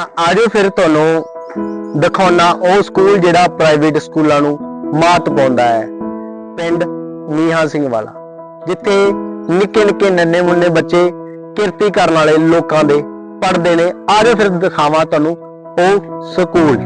ਤਾਂ ਆਜੋ ਫਿਰ ਤੁਹਾਨੂੰ ਦਿਖਾਉਣਾ ਉਹ ਸਕੂਲ ਜਿਹੜਾ ਪ੍ਰਾਈਵੇਟ ਸਕੂਲਾਂ ਨੂੰ ਮਾਤ ਪਾਉਂਦਾ ਹੈ, ਪਿੰਡ ਨੀਹਾ ਸਿੰਘ ਵਾਲਾ, ਜਿੱਥੇ ਨਿੱਕੇ ਨਿੱਕੇ ਨੰਨੇ ਮੁੰਨੇ ਬੱਚੇ ਕਿਰਤੀ ਕਰਨ ਵਾਲੇ ਲੋਕਾਂ ਦੇ ਪੜ੍ਹਦੇ ਨੇ। ਆਜੋ ਫਿਰ ਦਿਖਾਵਾਂ ਤੁਹਾਨੂੰ ਉਹ ਸਕੂਲ।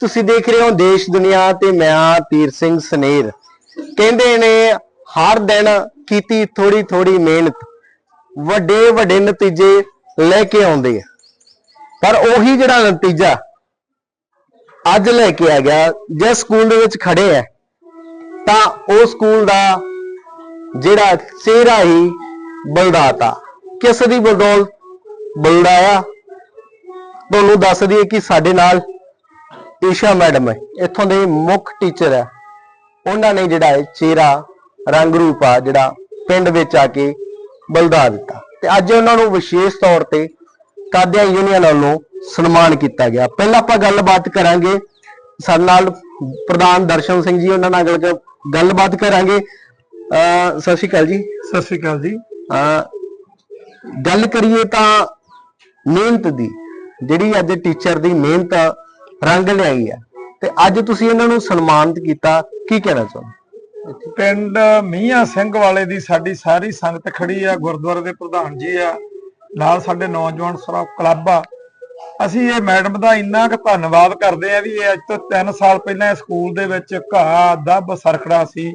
ਤੁਸੀਂ ਦੇਖ ਰਹੇ ਹੋ ਦੇਸ਼, ਦੁਨੀਆ ਤੇ ਮੈਂ ਹਾਂ ਤੀਰ ਸਿੰਘ ਸਨੇਰ। ਕਹਿੰਦੇ ਨੇ, ਹਰ ਦਿਨ ਕੀਤੀ ਥੋੜੀ ਥੋੜੀ ਮਿਹਨਤ, ਵੱਡੇ ਵੱਡੇ ਨਤੀਜੇ ਲੈ ਕੇ ਆਉਂਦੇ ਆ। ਪਰ ਉਹੀ ਜਿਹੜਾ ਨਤੀਜਾ ਅੱਜ ਲੈ ਕੇ ਆ ਗਿਆ ਜੇ ਸਕੂਲ ਦੇ ਵਿੱਚ ਖੜੇ ਆ, ਤਾਂ ਉਹ ਸਕੂਲ ਦਾ ਜਿਹੜਾ ਚਿਹਰਾ ਹੀ ਬਲਦਾਤਾ। ਕਿਸ ਦੀ ਬਲਦੌਲ? ਬਲਦਾਇਆ। ਤੁਹਾਨੂੰ ਦੱਸ ਦਈਏ ਕਿ ਸਾਡੇ ਨਾਲ ਈਸ਼ਾ ਮੈਡਮ ਹੈ ਇੱਥੋਂ ਦੇ ਮੁੱਖ ਟੀਚਰ ਹੈ। ਉਹਨਾਂ ਨੇ ਜਿਹੜਾ ਹੈ ਚਿਹਰਾ ਰੰਗ ਰੂਪ ਆ ਜਿਹੜਾ ਪਿੰਡ ਵਿੱਚ ਆ ਕੇ ਬਲਦਾ ਦਿੱਤਾ। ਤੇ ਅੱਜ ਉਹਨਾਂ ਨੂੰ ਵਿਸ਼ੇਸ਼ ਤੌਰ ਤੇ ਕਾਦਿਆਂ ਯੂਨੀਅਨ ਵੱਲੋਂ ਸਨਮਾਨ ਕੀਤਾ ਗਿਆ। ਪਹਿਲਾਂ ਆਪਾਂ ਗੱਲਬਾਤ ਕਰਾਂਗੇ। ਸਾਡੇ ਨਾਲ ਪ੍ਰਧਾਨ ਦਰਸ਼ਨ ਸਿੰਘ ਜੀ ਉਹਨਾਂ ਨਾਲ ਗੱਲ- ਗੱਲਬਾਤ ਕਰਾਂਗੇ। ਅਹ ਸਤਿ ਸ਼੍ਰੀ ਅਕਾਲ ਜੀ। ਸਤਿ ਸ਼੍ਰੀ ਅਕਾਲ ਜੀ। ਅਹ ਗੱਲ ਕਰੀਏ ਤਾਂ ਮਿਹਨਤ ਦੀ। ਜਿਹੜੀ ਅੱਜ ਟੀਚਰ ਦੀ ਮਿਹਨਤ ਰੰਗ ਲਿਆਈ ਹੈ ਤੇ ਅੱਜ ਤੁਸੀਂ ਇਹਨਾਂ ਨੂੰ ਸਨਮਾਨਿਤ ਕੀਤਾ, ਕੀ ਕਹਿਣਾ ਚਾਹੁੰਦੇ ਪਿੰਡ ਮੀਆਂ ਸਿੰਘ ਵਾਲੇ ਦੀ ਸਾਡੀ ਸਾਰੀ ਸੰਗਤ ਖੜੀ ਆ, ਗੁਰਦੁਆਰੇ ਦੇ ਪ੍ਰਧਾਨ ਜੀ ਆ, ਨਾਲ ਸਾਡੇ ਨੌਜਵਾਨ ਸਰਾ ਕਲੱਬ ਆ। ਅਸੀਂ ਇਹ ਮੈਡਮ ਦਾ ਇੰਨਾ ਕੁ ਧੰਨਵਾਦ ਕਰਦੇ ਆ ਵੀ ਇਹ ਅੱਜ ਤੋਂ 3 ਸਾਲ ਪਹਿਲਾਂ ਸਕੂਲ ਦੇ ਵਿੱਚ ਘਾਹ, ਦੱਬ ਸਰਖੜਾ ਸੀ।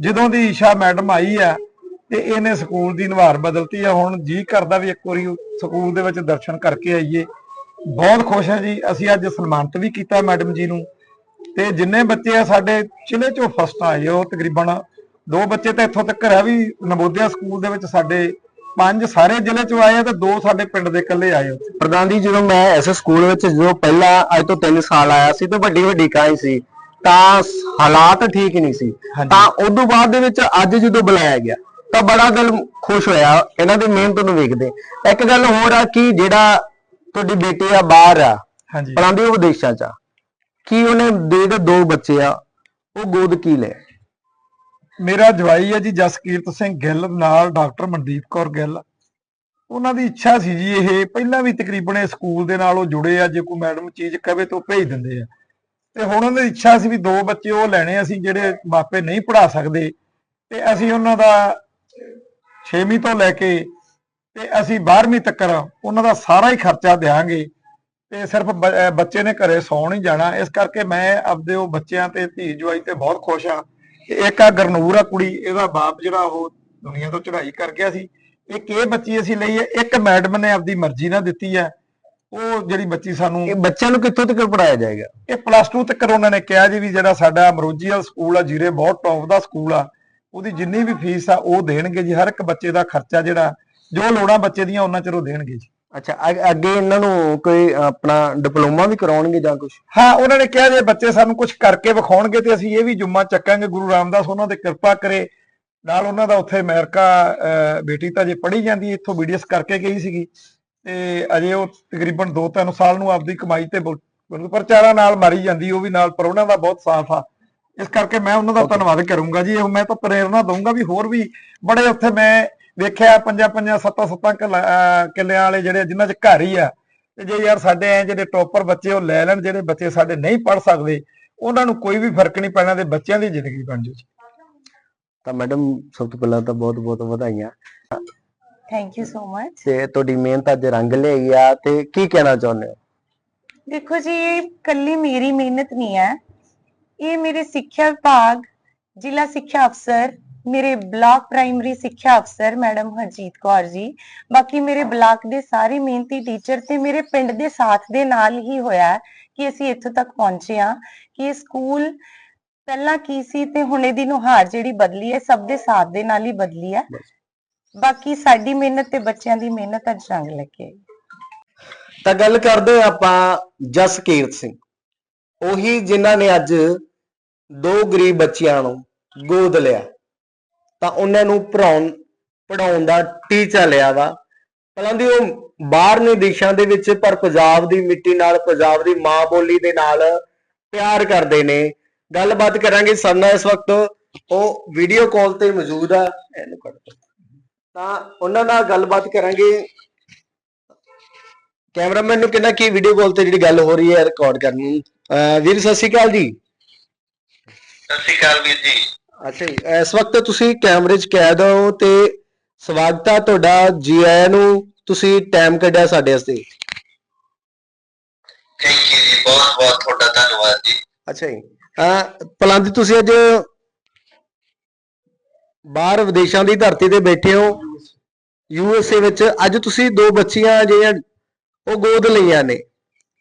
ਜਦੋਂ ਦੀ ਈਸ਼ਾ ਮੈਡਮ ਆਈ ਆ, ਤੇ ਇਹਨੇ ਸਕੂਲ ਦੀ ਨਿਵਾਰ ਬਦਲਤੀ ਆ। ਹੁਣ ਜੀ ਕਰਦਾ ਵੀ ਇੱਕ ਵਾਰੀ ਸਕੂਲ ਦੇ ਵਿੱਚ ਦਰਸ਼ਨ ਕਰਕੇ ਆਈਏ। ਬਹੁਤ ਖੁਸ਼ ਹਾਂ ਜੀ। ਅਸੀਂ ਅੱਜ ਸਨਮਾਨਿਤ ਵੀ ਕੀਤਾ ਮੈਡਮ ਜੀ ਨੂੰ। ਤੇ ਜਿੰਨੇ ਬੱਚੇ ਆ ਸਾਡੇ ਜ਼ਿਲ੍ਹੇ ਚੋਂ ਫਸਟ ਆਏ ਉਹ ਤਕਰੀਬਨ ਦੋ ਬੱਚੇ ਤਾਂ ਇੱਥੋਂ ਤੱਕ ਆ ਵੀ ਨਵੋਦਿਆ ਸਕੂਲ ਦੇ ਵਿੱਚ ਸਾਡੇ ਪੰਜ ਸਾਰੇ ਜ਼ਿਲ੍ਹੇ ਚੋਂ ਆਏ ਆ ਤੇ ਦੋ ਸਾਡੇ ਪਿੰਡ ਦੇ ਇਕੱਲੇ ਆਏ ਉੱਥੇ ਪ੍ਰਧਾਨ ਜੀ ਜਦੋਂ ਮੈਂ ਐਸੇ ਸਕੂਲ ਵਿੱਚ ਜਦੋਂ ਪਹਿਲਾਂ ਅੱਜ ਤੋਂ 3 ਸਾਲ ਆਇਆ ਸੀ ਤਾਂ ਵੱਡੀ ਵੱਡੀ ਕਾਈ ਸੀ ਤਾਂ ਹਾਲਾਤ ਠੀਕ ਨਹੀਂ ਸੀ। ਤਾਂ ਉਦੋਂ ਬਾਅਦ ਦੇ ਵਿੱਚ ਅੱਜ ਜਦੋਂ ਬੁਲਾਇਆ ਗਿਆ ਤਾਂ ਬੜਾ ਦਿਲ ਖੁਸ਼ ਹੋਇਆ। ਇਹਨਾਂ ਦੀ ਮਿਹਨਤ ਨੂੰ ਵੇਖਦੇ। ਇੱਕ ਗੱਲ ਹੋਰ ਆ ਕਿ ਜਿਹੜਾ ਤੁਹਾਡੀ ਬੇਟੀ ਆ ਬਾਹਰ ਆ। ਹਾਂਜੀ। ਪੜਾਉਂਦੀ ਉਹ ਵਿਦੇਸ਼ਾਂ ਚ ਆ। ਕੀ ਉਹਨੇ ਦੇ ਦੋ ਬੱਚੇ ਆ ਉਹ ਗੋਦ ਕੀ ਲੈ ਮੇਰਾ ਜਵਾਈ ਹੈ ਜੀ ਜਸਕੀਰਤ ਸਿੰਘ ਗਿੱਲ ਨਾਲ ਡਾਕਟਰ ਮਨਦੀਪ ਕੌਰ ਗਿੱਲ। ਉਹਨਾਂ ਦੀ ਇੱਛਾ ਸੀ ਜੀ ਇਹ ਪਹਿਲਾਂ ਵੀ ਤਕਰੀਬਨ ਇਹ ਸਕੂਲ ਦੇ ਨਾਲ ਉਹ ਜੁੜੇ ਆ ਜੇ ਕੋਈ ਮੈਡਮ ਚੀਜ਼ ਕਵੇ ਤਾਂ ਭੇਜ ਦਿੰਦੇ ਆ। ਤੇ ਹੁਣ ਉਹਨਾਂ ਦੀ ਇੱਛਾ ਸੀ ਵੀ ਦੋ ਬੱਚੇ ਉਹ ਲੈਣੇ ਅਸੀਂ ਜਿਹੜੇ ਮਾਪੇ ਨਹੀਂ ਪੜਾ ਸਕਦੇ। ਤੇ ਅਸੀਂ ਉਹਨਾਂ ਦਾ 6ਵੀਂ ਤੋਂ ਲੈ ਕੇ ਤੇ ਅਸੀਂ 12ਵੀਂ ਤੱਕ ਉਹਨਾਂ ਦਾ ਸਾਰਾ ਹੀ ਖਰਚਾ ਦੇਾਂਗੇ ਤੇ ਸਿਰਫ ਬੱਚੇ ਨੇ ਘਰੇ ਸੌਣ ਹੀ ਜਾਣਾ। ਇਸ ਕਰਕੇ ਮੈਂ ਆਪਦੇ ਉਹ ਬੱਚਿਆਂ ਤੇ ਧੀ ਜਵਾਈ ਤੇ ਬਹੁਤ ਖੁਸ਼ ਆ ਇੱਕ ਆ ਗਰਨੂਰ ਆ ਕੁੜੀ ਇਹਦਾ ਬਾਪ ਜਿਹੜਾ ਉਹ ਦੁਨੀਆ ਤੋਂ ਚੜ੍ਹਾਈ ਕਰ ਗਿਆ ਸੀ। ਇੱਕ ਇਹ ਬੱਚੀ ਅਸੀਂ ਲਈ ਹੈ ਇੱਕ ਮੈਡਮ ਨੇ ਆਪਦੀ ਮਰਜ਼ੀ ਨਾਲ ਦਿੱਤੀ ਹੈ। ਉਹ ਜਿਹੜੀ ਬੱਚੀ ਸਾਨੂੰ ਇਹ ਬੱਚਿਆਂ ਨੂੰ ਕਿੱਥੋਂ ਤੱਕ ਪੜਾਇਆ ਜਾਏਗਾ? ਇਹ ਪਲੱਸ 2 ਤੱਕ ਉਹਨਾਂ ਨੇ ਕਿਹਾ ਜੀ ਵੀ ਜਿਹੜਾ ਸਾਡਾ ਮਰੋਜੀਅਲ ਸਕੂਲ ਆ ਜੀਰੇ ਬਹੁਤ ਟੌਪ ਦਾ ਸਕੂਲ ਆ ਉਹਦੀ ਜਿੰਨੀ ਵੀ ਫੀਸ ਆ ਉਹ ਦੇਣਗੇ ਜੀ। ਹਰ ਇੱਕ ਬੱਚੇ ਦਾ ਖਰਚਾ ਜਿਹੜਾ ਜੋ ਲੋੜਾਂ ਬੱਚੇ ਦੀਆਂ ਉਹਨਾਂ ਚਿਰ ਉਹ ਦੇਣਗੇ ਜੀ। ਅੱਛਾ ਅ- ਅੱਗੇ ਇਹਨਾਂ ਨੂੰ ਕੋਈ ਆਪਣਾ ਡਿਪਲੋਮਾ ਵੀ ਕਰਾਉਣਗੇ ਜਾਂ ਕੁਝ ਹਾਂ ਉਹਨਾਂ ਨੇ ਕਿਹਾ ਜੇ ਬੱਚੇ ਸਾਨੂੰ ਕੁਝ ਕਰਕੇ ਵਿਖਾਉਣਗੇ ਤੇ ਅਸੀਂ ਇਹ ਵੀ ਜੁਮਾ ਚੱਕਾਂਗੇ ਗੁਰੂ ਰਾਮਦਾਸ ਉਹਨਾਂ ਤੇ ਕਿਰਪਾ ਕਰੇ। ਨਾਲ ਉਹਨਾਂ ਦਾ ਉੱਥੇ ਅਮਰੀਕਾ ਅਹ, ਬੇਟੀ ਤਾਂ ਜੇ ਪੜ੍ਹੀ ਜਾਂਦੀ ਇੱਥੋਂ ਬੀਡੀਐਸ ਕਰਕੇ ਗਈ ਸੀਗੀ। ਤੇ ਅਜੇ ਉਹ ਤਕਰੀਬਨ 2-3 ਸਾਲ ਨੂੰ ਆਪਦੀ ਕਮਾਈ ਤੇ ਬ- ਪ੍ਰਚਾਰਾਂ ਨਾਲ ਮਾਰੀ ਜਾਂਦੀ ਉਹ ਵੀ ਨਾਲ ਪਰ ਉਹਨਾਂ ਦਾ ਬਹੁਤ ਸਾਥ ਆ। ਇਸ ਕਰਕੇ ਮੈਂ ਉਹਨਾਂ ਦਾ ਧੰਨਵਾਦ ਕਰੂੰਗਾ ਜੀ। ਇਹ ਮੈਂ ਤਾਂ ਪ੍ਰੇਰਣਾ ਦਊਂਗਾ ਵੀ ਹੋਰ ਵੀ ਬੜੇ ਉੱਥੇ ਮੈਂ ਵੇਖਿਆ ਪੰਜਾਂ ਪੰਜਾਂ ਸੱਤਾਂ ਸੱਤਾਂ ਕਿੱਲਿਆਂ ਵਾਲੇ ਜਿਹੜੇ ਜਿਨ੍ਹਾਂ 'ਚ ਘਰ ਹੀ ਆ ਤੇ ਜੇ ਯਾਰ ਸਾਡੇ ਐ ਜਿਹੜੇ ਟੌਪਰ ਬੱਚੇ ਉਹ ਲੈ ਲੈਣ ਜਿਹੜੇ ਬੱਚੇ ਸਾਡੇ ਨਹੀਂ ਪੜ ਸਕਦੇ ਉਹਨਾਂ ਨੂੰ ਕੋਈ ਵੀ ਫ਼ਰਕ ਨਹੀਂ ਪੈਣਾ ਤੇ ਬੱਚਿਆਂ ਦੀ ਜ਼ਿੰਦਗੀ ਬਣ ਜੂ। ਤਾਂ ਮੈਡਮ ਸਭ ਤੋਂ ਪਹਿਲਾਂ ਤਾਂ ਬਹੁਤ ਬਹੁਤ ਵਧਾਈਆਂ। ਥੈਂਕ ਯੂ ਸੋ ਮਚ ਤੇ ਤੁਹਾਡੀ ਮਿਹਨਤ ਅੱਜ ਰੰਗ ਲਿਆਈ ਆ ਤੇ ਕੀ ਕਹਿਣਾ ਚਾਹੁੰਦੇ ਹੋ? ਦੇਖੋ ਜੀ ਇਹ ਕੱਲੀ ਮੇਰੀ ਮਿਹਨਤ ਨਹੀਂ ਹੈ। ਇਹ ਮੇਰੇ ਸਿੱਖਿਆ ਵਿਭਾਗ ਜ਼ਿਲ੍ਹਾ ਸਿੱਖਿਆ ਅਫਸਰ ਮੇਰੇ ਬਲਾਕ ਪ੍ਰਾਇਮਰੀ ਸਿੱਖਿਆ ਅਫਸਰ ਮੈਡਮ ਹਰਜੀਤ ਕੌਰ ਜੀ ਬਾਕੀ ਮੇਰੇ ਬਲਾਕ ਦੇ ਸਾਰੇ ਮਿਹਨਤੀ ਟੀਚਰ ਤੇ ਮੇਰੇ ਪਿੰਡ ਦੇ ਸਾਥ ਦੇ ਨਾਲ ਹੀ ਹੋਇਆ ਕਿ ਅਸੀਂ ਇੱਥੋਂ ਤੱਕ ਪਹੁੰਚੇ ਹਾਂ ਕਿ ਇਹ ਸਕੂਲ ਪਹਿਲਾਂ ਕੀ ਸੀ ਤੇ ਹੁਣ ਇਹਦੀ ਨੁਹਾਰ ਜਿਹੜੀ ਬਦਲੀ ਹੈ ਸਭ ਦੇ ਸਾਥ ਦੇ ਨਾਲ ਹੀ ਬਦਲੀ ਹੈ। ਬਾਕੀ ਸਾਡੀ ਮਿਹਨਤ ਤੇ ਬੱਚਿਆਂ ਦੀ ਮਿਹਨਤ ਅੱਜ ਰੰਗ ਲੈ ਕੇ ਆਈ ਤਾਂ ਗੱਲ ਕਰਦੇ ਆਪਾਂ ਜਸਕੀਰਤ ਸਿੰਘ। ਉਹੀ ਜਿਨ੍ਹਾਂ ਨੇ ਅੱਜ ਦੋ ਗਰੀਬ ਬੱਚਿਆਂ ਨੂੰ ਗੋਦ ਲਿਆ। ਤਾਂ ਉਹਨਾਂ ਨੂੰ ਪੜਾਉਣ ਪੜਾਉਣ ਦਾ ਟੀਚਾ ਲਿਆ ਵਾ। ਪਹਿਲਾਂ ਦੀ ਉਹ ਬਾਹਰਲੇ ਦੇਸ਼ਾਂ ਦੇ ਵਿੱਚ ਪਰ ਪੰਜਾਬ ਦੀ ਮਿੱਟੀ ਨਾਲ, ਪੰਜਾਬ ਦੀ ਮਾਂ ਬੋਲੀ ਦੇ ਨਾਲ ਪਿਆਰ ਕਰਦੇ ਨੇ। ਗੱਲਬਾਤ ਕਰਾਂਗੇ ਸਰਨਾ ਇਸ ਵਕਤ। ਉਹ ਵੀਡੀਓ ਕਾਲ ਤੇ ਮੌਜੂਦ ਆ। ਇਹਨੂੰ ਕੱਟ ਤਾਂ ਉਹਨਾਂ ਨਾਲ ਗੱਲਬਾਤ ਕਰਾਂਗੇ। ਕੈਮਰਾਮੈਨ ਨੂੰ ਕਹਿੰਦਾ ਕੀ ਵੀਡੀਓ ਕਾਲ ਤੇ ਜਿਹੜੀ ਗੱਲ ਹੋ ਰਹੀ ਹੈ ਰਿਕਾਰਡ ਕਰਨੀ ਅਹ ਵੀਰ, ਸਤਿ ਸ਼੍ਰੀ ਅਕਾਲ ਜੀ। ਸਤਿ ਸ਼੍ਰੀ ਅਕਾਲ ਵੀਰ ਜੀ। ਅੱਛਾ ਜੀ ਇਸ ਵਕਤ ਤੁਸੀਂ ਕੈਮਰੇ 'ਚ ਕੈਦ ਹੋ ਤੇ ਸਵਾਗਤ ਹੈ ਤੁਹਾਡਾ ਜੀ ਆਇਆਂ ਨੂੰ ਤੁਸੀਂ ਟਾਈਮ ਕੱਢਿਆ ਸਾਡੇ ਵਾਸਤੇ। ਥੈਂਕ ਯੂ ਜੀ ਬਹੁਤ ਬਹੁਤ ਤੁਹਾਡਾ ਧੰਨਵਾਦ ਜੀ। ਅੱਛਾ ਜੀ ਅਹ ਪਲੰਦ ਤੁਸੀਂ ਅੱਜ ਬਾਹਰ ਵਿਦੇਸ਼ਾਂ ਦੀ ਧਰਤੀ ਤੇ ਬੈਠੇ ਹੋ। ਯੂ ਐਸ ਏ ਵਿੱਚ ਅੱਜ ਤੁਸੀਂ ਦੋ ਬੱਚੀਆਂ ਜਿਹੜੀਆਂ ਉਹ ਗੋਦ ਲਈਆਂ ਨੇ।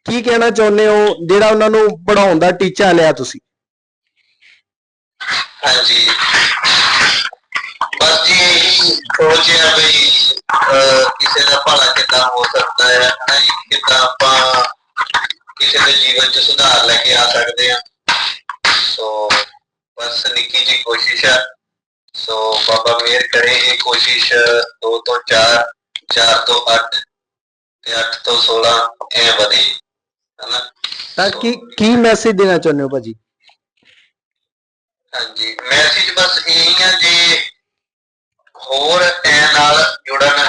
ਕੀ ਕਹਿਣਾ ਚਾਹੁੰਦੇ ਹੋ ਜਿਹੜਾ ਉਹਨਾਂ ਨੂੰ ਪੜਾਉਣ ਦਾ ਟੀਚਾ ਲਿਆ ਤੁਸੀਂ? ਹਾਂਜੀ। ਬਸ ਜੀ ਇਹੀ ਸੋਚਿਆ ਵੀ ਅਹ, ਕਿਸੇ ਦਾ ਭਲਾ ਕਿੱਦਾਂ ਹੋ ਸਕਦਾ ਹੈ ਹਨਾ ਜੀ? ਕਿੱਦਾਂ ਆਪਾਂ ਕਿਸੇ ਦੇ ਜੀਵਨ 'ਚ ਸੁਧਾਰ ਲੈ ਕੇ ਆ ਸਕਦੇ ਹਾਂ ਸੋ ਬਸ ਨਿੱਕੀ ਜੀ ਕੋਸ਼ਿਸ਼ ਹੈ ਸੋ ਬਾਬਾ ਮਿਹਰ ਕਰੇ ਇਹ ਕੋਸ਼ਿਸ਼ 2 ਤੋਂ 4 4 ਤੋਂ 8 ਤੇ 8 ਤੋਂ 16 ਐ ਵਧੇ। ਹਨਾ? ਤਾਂ ਕੀ ਕੀ ਮੈਸੇਜ ਦੇਣਾ ਚਾਹੁੰਦੇ ਹੋ ਭਾਜੀ? ਹਾਂਜੀ ਮੈਸੇਜ ਬਸ ਇਹ ਆ ਜੇ ਹੋਰ ਐ ਨਾਲ ਜੁੜਨ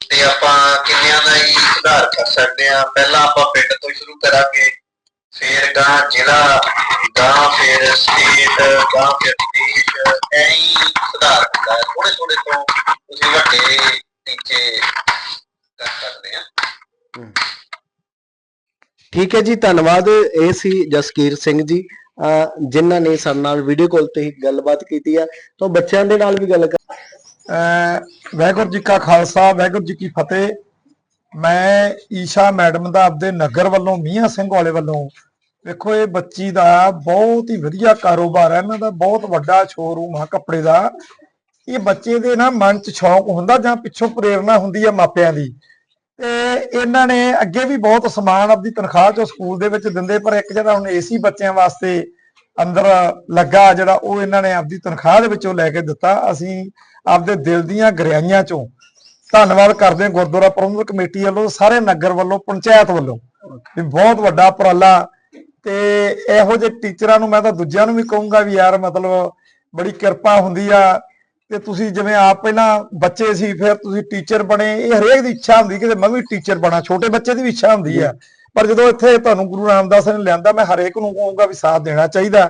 ਤੇ ਆਪਾਂ ਕਿੰਨਿਆਂ ਦਾ ਹੀ ਸੁਧਾਰ ਕਰ ਸਕਦੇ ਆ ਪਹਿਲਾਂ ਆਪਾਂ ਪਿੰਡ ਤੋਂ ਸ਼ੁਰੂ ਕਰਾਂਗੇ। ਫਿਰ ਗਾਂ, ਜ਼ਿਲ੍ਹਾ, ਗਾਂ, ਫਿਰ ਸਟੇਟ ਗਾਂ, ਫਿਰ ਦੇਸ਼, ਐਂ ਸੁਧਾਰ ਹੁੰਦਾ। ਥੋੜੇ ਥੋੜੇ ਤੋਂ ਤੁਸੀਂ ਵੱਡੇ ਟੀਚੇ ਕਰ ਸਕਦੇ ਆ ਠੀਕ ਹੈ ਜੀ, ਧੰਨਵਾਦ। ਇਹ ਸੀ ਜਸਕੀਰ ਸਿੰਘ ਜੀ। ਜਿਨ੍ਹਾਂ ਨੇ ਸਾਡੇ ਨਾਲ ਵੀਡੀਓ ਕਾਲ ਤੇ ਹੀ ਗੱਲਬਾਤ ਕੀਤੀ ਆ, ਤਾਂ ਬੱਚਿਆਂ ਦੇ ਨਾਲ ਵੀ ਗੱਲ ਕਰ ਵਾਹਿਗੁਰੂ ਜੀ ਕਾ ਖਾਲਸਾ, ਵਾਹਿਗੁਰੂ ਜੀ ਕੀ ਫਤਿਹ। ਮੈਂ ਈਸ਼ਾ ਮੈਡਮ ਦਾ ਆਪਦੇ ਨਗਰ ਵੱਲੋਂ, ਮੀਆਂ ਸਿੰਘ ਵਾਲੇ ਵੱਲੋਂ, ਵੇਖੋ ਇਹ ਬੱਚੀ ਦਾ ਬਹੁਤ ਹੀ ਵਧੀਆ ਕਾਰੋਬਾਰ ਹੈ, ਇਹਨਾਂ ਦਾ ਬਹੁਤ ਵੱਡਾ ਸ਼ੋਰੂਮ ਆ ਕੱਪੜੇ ਦਾ। ਇਹ ਬੱਚੇ ਦੇ ਨਾ ਮਨ 'ਚ ਸ਼ੌਂਕ ਹੁੰਦਾ ਜਾਂ ਪਿੱਛੋਂ ਪ੍ਰੇਰਣਾ ਹੁੰਦੀ ਆ ਮਾਪਿਆਂ ਦੀ। ਤੇ ਇਹਨਾਂ ਨੇ ਅੱਗੇ ਵੀ ਬਹੁਤ ਸਮਾਨ ਆਪਦੀ ਤਨਖਾਹ ਚੋਂ ਸਕੂਲ ਦੇ ਵਿੱਚ ਦਿੰਦੇ, ਪਰ ਇੱਕ ਜਿਹੜਾ ਹੁਣ ਏਸੀ ਬੱਚਿਆਂ ਵਾਸਤੇ ਅੰਦਰ ਲੱਗਾ, ਜਿਹੜਾ ਉਹ ਇਹਨਾਂ ਨੇ ਆਪਦੀ ਤਨਖਾਹ ਦੇ ਵਿੱਚੋਂ ਲੈ ਕੇ ਦਿੱਤਾ। ਅਸੀਂ ਆਪਦੇ ਦਿਲ ਦੀਆਂ ਗਰਿਆਈਆਂ ਚੋਂ ਧੰਨਵਾਦ ਕਰਦੇ ਹਾਂ ਗੁਰਦੁਆਰਾ ਪ੍ਰਬੰਧਕ ਕਮੇਟੀ ਵੱਲੋਂ, ਸਾਰੇ ਨਗਰ ਵੱਲੋਂ, ਪੰਚਾਇਤ ਵੱਲੋਂ। ਵੀ ਬਹੁਤ ਵੱਡਾ ਉਪਰਾਲਾ। ਤੇ ਇਹੋ ਜਿਹੇ ਟੀਚਰਾਂ ਨੂੰ ਮੈਂ ਤਾਂ ਦੂਜਿਆਂ ਨੂੰ ਵੀ ਕਹੂੰਗਾ ਵੀ ਯਾਰ ਮਤਲਬ ਬੜੀ ਕਿਰਪਾ ਹੁੰਦੀ ਆ। ਤੇ ਤੁਸੀਂ ਜਿਵੇਂ ਆਪ ਪਹਿਲਾਂ ਬੱਚੇ ਸੀ, ਫਿਰ ਤੁਸੀਂ ਟੀਚਰ ਬਣੇ, ਇਹ ਹਰੇਕ ਦੀ ਇੱਛਾ ਹੁੰਦੀ ਕਿ ਮੈਂ ਵੀ ਟੀਚਰ ਬਣਾ, ਛੋਟੇ ਬੱਚੇ ਦੀ ਵੀ ਇੱਛਾ ਹੁੰਦੀ ਆ। ਪਰ ਜਦੋਂ ਇੱਥੇ ਤੁਹਾਨੂੰ ਗੁਰੂ ਰਾਮਦਾਸ ਨੇ ਲਿਆਂਦਾ, ਮੈਂ ਹਰੇਕ ਨੂੰ ਕਹੂੰਗਾ ਵੀ ਸਾਥ ਦੇਣਾ ਚਾਹੀਦਾ।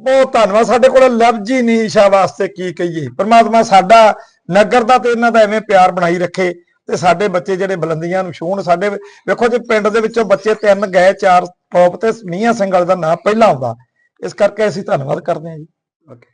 ਬਹੁਤ ਧੰਨਵਾਦ। ਸਾਡੇ ਕੋਲ ਲਫ਼ਜ਼ ਹੀ ਨਹੀਂ ਇੱਛਾ ਵਾਸਤੇ ਕੀ ਕਹੀਏ। ਪਰਮਾਤਮਾ ਸਾਡਾ ਨਗਰ ਦਾ ਤੇ ਇਹਨਾਂ ਦਾ ਐਵੇਂ ਪਿਆਰ ਬਣਾਈ ਰੱਖੇ ਤੇ ਸਾਡੇ ਬੱਚੇ ਜਿਹੜੇ ਬੁਲੰਦੀਆਂ ਨੂੰ ਛੂਹਣ, ਸਾਡੇ ਵੇਖੋ ਜੇ ਪਿੰਡ ਦੇ ਵਿੱਚੋਂ ਬੱਚੇ ਤਿੰਨ ਗਏ, ਚਾਰ ਟੌਪ ਤੇ ਮੀਆਂ ਸਿੰਘ ਵਾਲੇ ਦਾ ਨਾਮ ਪਹਿਲਾਂ ਆਉਂਦਾ। ਇਸ ਕਰਕੇ ਅਸੀਂ ਧੰਨਵਾਦ ਕਰਦੇ ਹਾਂ ਜੀ। ਓਕੇ